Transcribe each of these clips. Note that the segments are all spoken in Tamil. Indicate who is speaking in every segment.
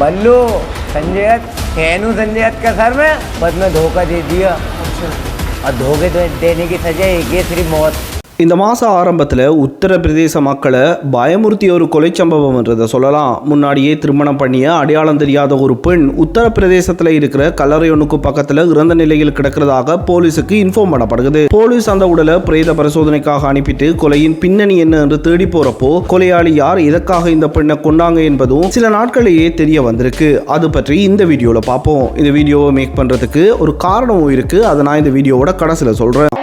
Speaker 1: बल्लू संजय कहनू संजय का सर में बस मैं धोखा दे दिया। और धोखे दे- देने की सजा एक ही सिर्फ़ मौत।
Speaker 2: இந்த மாத ஆரம்பத்தில் உத்தரப்பிரதேச மக்களை பயமுறுத்திய ஒரு கொலை சம்பவம்ன்றதை சொல்லலாம். முன்னாடியே திருமணம் பண்ணிய அடையாளம் தெரியாத ஒரு பெண் உத்தரப்பிரதேசத்தில் இருக்கிற கல்லறையொன்னுக்கு பக்கத்தில் இறந்த நிலையில் கிடக்கிறதாக போலீஸுக்கு இன்ஃபார்ம் பண்ணப்படுகிறது. போலீஸ் அந்த உடலை பிரேத பரிசோதனைக்காக அனுப்பிட்டு கொலையின் பின்னணி என்ன என்று தேடி போறப்போ கொலையாளி யார் எதற்காக இந்த பெண்ணை கொண்டாங்க என்பதும் சில நாட்களிலேயே தெரிய வந்திருக்கு. அது பற்றி இந்த வீடியோவில் பார்ப்போம். இந்த வீடியோவை மேக் பண்ணுறதுக்கு ஒரு காரணமும் இருக்குது அதை நான் இந்த வீடியோவோட கடைசியில் சொல்கிறேன்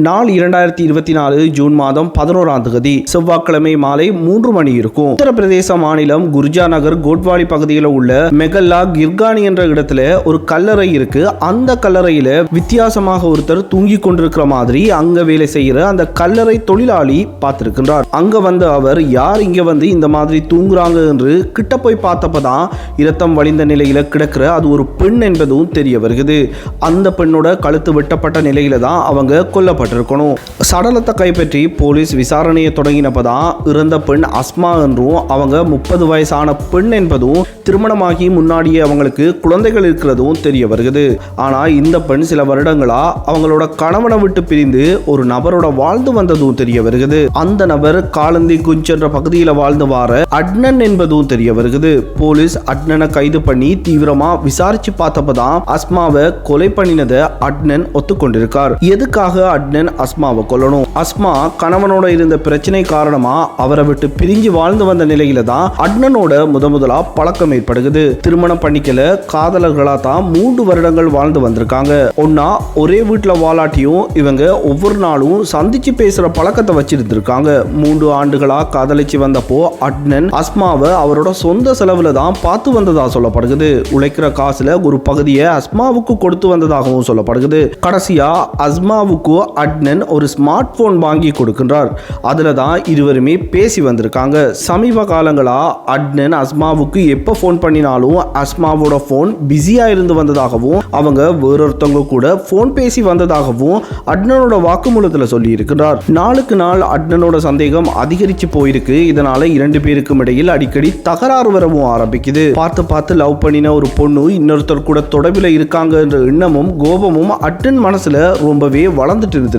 Speaker 2: நாள் இரண்டாயிரத்தி இருபத்தி நாலு ஜூன் மாதம் பதினோராம் தேதி. செவ்வாய்க்கிழமை மாலை மூன்று மணி இருக்கும். உத்தரப்பிரதேச மாநிலம் குர்ஜா நகர் கோட்வாலி பகுதியில் உள்ள மெகல்லா கிர்கானி என்ற இடத்துல ஒரு கல்லறை இருக்கு. அந்த கல்லறையில வித்தியாசமாக ஒருத்தர் தூங்கி கொண்டிருக்கிற மாதிரி அங்க வேலை செய்யற அந்த கல்லறை தொழிலாளி பார்த்திருக்கின்றார். அங்க வந்து அவர் யார் இங்க வந்து இந்த மாதிரி தூங்குறாங்க? என்று கிட்ட போய் பார்த்தப்பதான் இரத்தம் வழிந்த நிலையில கிடக்கிற அது ஒரு பெண் என்பதும் தெரிய வருகிறது. அந்த பெண்ணோட கழுத்து வெட்டப்பட்ட நிலையில தான் அவங்க கொல்லப்பட்டிருக்கணும் சடலத்தை கைப்பற்றி போலீஸ் விசாரணையை தொடங்கினப்பதான் இறந்த பெண் அஸ்மா என்றும் அவங்க முப்பது வயசான பெண் என்பதும் திருமணமாகி முன்னாடியே அவங்களுக்கு குழந்தைகள் இருக்கிறதும் தெரிய வருகிறது. ஆனா இந்த பெண் சில வருடங்களா அவங்களோட கணவனை விட்டு பிரிந்து ஒரு நபரோட வாழ்ந்து வந்ததும் தெரிய வருகிறது. அந்த நபர் காலந்தி குஞ்ச் என்ற பகுதியில் வாழ்ந்து வார அட்னன் என்பதும் தெரிய வருகிறது. போலீஸ் அட்னனை கைது பண்ணி தீவிரமா விசாரிச்சு பார்த்தப்பதான் அஸ்மாவை கொலை பண்ணினதை அட்னன் ஒத்துக்கொண்டிருக்கார். எதுக்காக அட்னன் அஸ்மாவை கொல்லணும். அஸ்மா கணவனோட இருந்த பிரச்சனை காரணமா அவரை விட்டு பிரிஞ்சு வாழ்ந்து வந்த நிலையில தான் அட்னனோட முத முதலா பழக்கம் ஏற்படுகிறது திருமணம் பண்ணிக்கல காதலர்களா தான் மூன்று வருடங்கள் வாழ்ந்து வந்திருக்காங்க. ஒன்னா ஒரே வீட்டுல வாலாட்டியும் இவங்க ஒவ்வொரு நாளும் சந்திச்சு பேசுற பழக்கத்தை வச்சிருந்திருக்காங்க. மூன்று ஆண்டுகளா காதலிச்சு வந்தப்போ அட்னன் அஸ்மாவை அவரோட சொந்த செலவுல தான் பார்த்து வந்ததா சொல்லப்படுகிறது உழைக்கிற காசுல ஒரு பகுதியை அஸ்மாவுக்கு கொடுத்து வந்ததாகவும் சொல்லப்படுகிறது கடைசியா அஸ்மாவுக்கு அட்னன் ஒரு ஸ்மார்ட் ஃபோன் வாங்கி கொடுக்கின்றார். அதில் தான் இருவருமே பேசி வந்திருக்காங்க. சமீப காலங்களா அட்னன் அஸ்மாவுக்கு எப்போ ஃபோன் பண்ணினாலும் அஸ்மாவோட ஃபோன் பிஸியா இருந்து வந்ததாகவும் அவங்க வேறொருத்தவங்க கூட ஃபோன் பேசி வந்ததாகவும் அட்னனோட வாக்குமூலத்தில் சொல்லியிருக்கிறார். நாளுக்கு நாள் அட்னனோட சந்தேகம் அதிகரிச்சு போயிருக்கு. இதனால இரண்டு பேருக்கும் இடையில் அடிக்கடி தகராறு வரவும் ஆரம்பிக்குது. பார்த்து பார்த்து லவ் பண்ணின ஒரு பொண்ணு இன்னொருத்தர் கூட தொடர்பில் இருக்காங்க என்ற எண்ணமும் கோபமும் அட்னன் மனசுல ரொம்பவே வளர்ந்துட்டு இருந்தது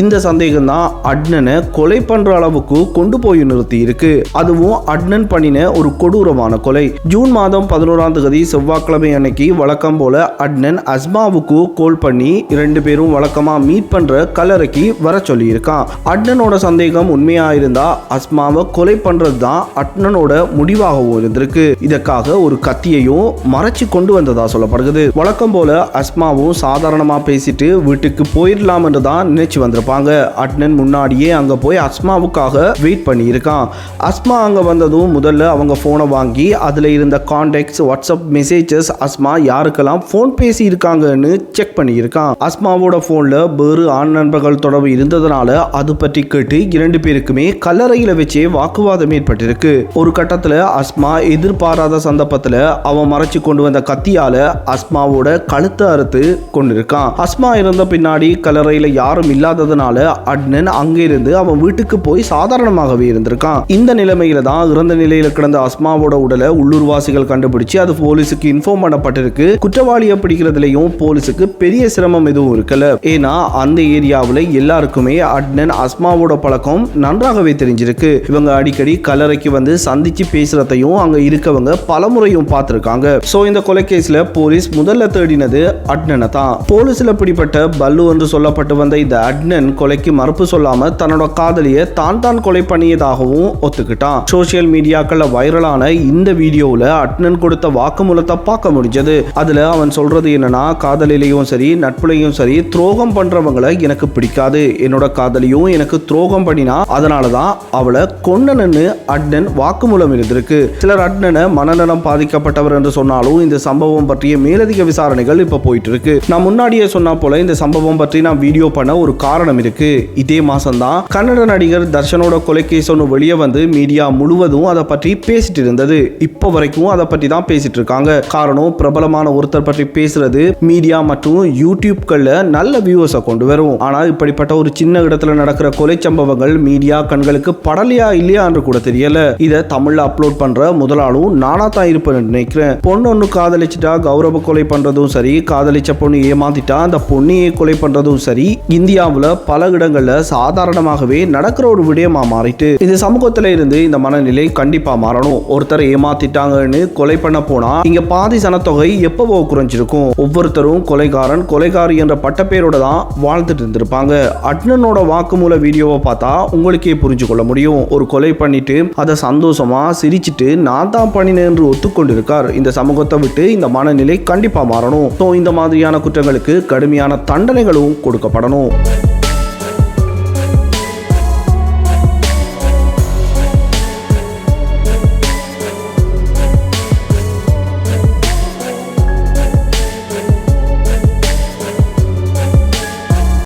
Speaker 2: இந்த சந்தேகம் தான் அட்னனை கொலை பண்ற அளவுக்கு கொண்டு போய் நிறுத்தி இருக்கு அதுவும் அட்னன் பண்ணின ஒரு கொடூரமான கொலை. ஜூன் மாதம் பதினோராம் தேதி செவ்வாய்க்கிழமை அன்னைக்கு வழக்கம் போல அட்னன் அஸ்மாவுக்கு கோல் பண்ணி இரண்டு பேரும் வழக்கமா மீட் பண்ற கல்லறைக்கு வர சொல்லி இருக்கான் அட்னனோட சந்தேகம் உண்மையா இருந்தா அஸ்மாவை கொலை பண்றது தான் அட்னனோட முடிவாகவும் இருந்திருக்கு. இதற்காக ஒரு கத்தியையும் மறைச்சு கொண்டு வந்ததா சொல்லப்படுகிறது. வழக்கம் போல அஸ்மாவும் சாதாரணமா பேசிட்டு வீட்டுக்கு போயிடலாம் என்றுதான் தான் நினைச்சு வந்திருப்பாங்க. அட்னன் முன்னாடியே அங்கே போய் அஸ்மாவுக்காக வெயிட் பண்ணியிருக்கான். அஸ்மா அங்கே வந்ததும் முதல்ல அவங்க ஃபோனை வாங்கி அதில் இருந்த கான்டாக்ட்ஸ் வாட்ஸ்அப் மெசேஜஸ் அஸ்மா யாருக்கெல்லாம் ஃபோன் பேசி இருக்காங்கன்னு செக் பண்ணியிருக்கான். அஸ்மாவோட ஃபோனில் வேறு ஆண் நண்பர்கள் தொடர்பு இருந்ததுனால அது பற்றி கேட்டு இரண்டு பேருக்குமே கல்லறையில் வச்சே வாக்குவாதம் ஏற்பட்டிருக்கு. ஒரு கட்டத்தில் அஸ்மா எதிர்பாராத சந்தர்ப்பத்தில் அவன் மறைச்சு கொண்டு வந்த கத்தியால அஸ்மாவோட கழுத்தை அறுத்து கொண்டிருக்கான். அஸ்மா இருந்த பின்னாடி கல்லறையில யாரும் இல்லாததுனால அட்னன் அங்கிருந்து அவன் வீட்டுக்கு போய் சாதாரணமாகவே இருந்திருக்கான். இந்த நிலைமையில தான் இறந்த நிலையில கிடந்த அஸ்மாவோட உடலை உள்ளூர்வாசிகள் கண்டுபிடிச்சு அது போலீஸுக்கு இன்ஃபார்ம் பண்ணப்பட்டிருக்கு. குற்றவாளியை பிடிக்கிறதுலயும் போலீஸுக்கு பெரிய சிரமம் எதுவும் இருக்கல. ஏன்னா அந்த ஏரியாவில் எல்லாருக்குமே அட்னன் அஸ்மாவோட பழக்கம் நன்றாகவே தெரிஞ்சிருக்கு. இவங்க அடிக்கடி கலரைக்கு வந்து சந்திச்சு பேசுறதையும் அங்க இருக்கவங்க பலமுறையும் பார்த்திருக்காங்க. சோ இந்த கொலைகேஸ்ல போலீஸ் முதல்ல தேடினது அட்னனை தான். போலீஸ்ல பிடிப்பட்ட பல்லு என்று சொல்லப்பட்டு வந்த இந்த அட்னன் கொலைக்கு மறுப்பு சொல்லாம தன்னோட காதலியை தான் தான் கொலை பண்ணியதாகவும் ஒத்துக்கிட்டான். சோசியல் மீடியாக்கள்ல வைரலான இந்த வீடியோவில் அட்னன் கொடுத்த வாக்குமூலத்தை பார்க்க முடிஞ்சது. அதுல அவன் சொல்றது என்னன்னா காதலிலையும் சரி நட்புலையும் சரி துரோகம் பண்றவங்களை எனக்கு பிடிக்காது. என்னோட காதலியும் எனக்கு துரோகம் பண்ணினா அதனால தான் அவளை கொன்னனன்னு அட்னன் வாக்குமூலம் இருந்திருக்கு சிலர் அட்னனை மனநலம் பாதிக்கப்பட்டவர் என்று சொன்னாலும் இந்த சம்பவம் பற்றிய மேலதிக விசாரணைகள் இப்ப போயிட்டு இருக்கு. நான் முன்னாடியே சொன்னா போல இந்த சம்பவம் பற்றி நான் வீடியோ பண்ண ஒரு காரணம் இருக்கு. இதே மாசம்தான் கன்னட நடிகர் தர்ஷனோட கொலைகேஸ் ஒன்று வெளியே வந்து மீடியா முழுவதும் அதை பற்றி பேசிட்டு இருந்தது. இப்போ வரைக்கும் அதை பற்றி தான் பேசிட்டு இருக்காங்க. காரணம் பிரபலமான ஒருத்தர் பற்றி பேசுறது மீடியா மற்றும் யூடியூப்கள்ல நல்ல வியூவர்ஸை கொண்டு வரும். ஆனால் இப்படிப்பட்ட ஒரு சின்ன இடத்துல நடக்கிற கொலை சம்பவங்கள் மீடியா கண்களுக்கு படலையா இல்லையா என்று கூட தெரியல. இதை தமிழ்ல அப்லோட் பண்ற முதலாளும் நானா தான் இருப்பேன் நினைக்கிறேன். பொண்ணு ஒன்று காதலிச்சிட்டா கௌரவ கொலை பண்றதும் சரி. காதலிச்ச பொண்ணு ஏமாத்திட்டா அந்த பொண்ணையே கொலை பண்றதும் சரி. இந்தியாவில் பல இடங்களில் சாதாரணமாகவே நடக்கிற ஒரு விடயமா மாறிட்டு இந்த சமூகத்தில் இருந்து இந்த மனநிலை கண்டிப்பா மாறணும். ஒருத்தரை ஏமாத்திட்டாங்கன்னு கொலை பண்ண போனா இங்க பாதி சனத்தொகை எப்பவோ குறைஞ்சிருக்கும். ஒவ்வொருத்தரும் கொலைகாரன் கொலைகாரி என்ற பட்டப்பேரோட தான் வாழ்ந்துட்டு இருந்திருப்பாங்க. அட்னனோட வாக்குமூல வீடியோவை பார்த்தா உங்களுக்கே புரிஞ்சு கொள்ள முடியும். ஒரு கொலை பண்ணிட்டு அதை சந்தோஷமா சிரிச்சிட்டு நான் தான் பண்ணினேன் என்று ஒத்துக்கொண்டிருக்கார். இந்த சமூகத்தை விட்டு இந்த மனநிலை கண்டிப்பா மாறணும். ஸோ இந்த மாதிரியான குற்றங்களுக்கு கடுமையான தண்டனைகளும் கொடுக்கப்படணும். Bye.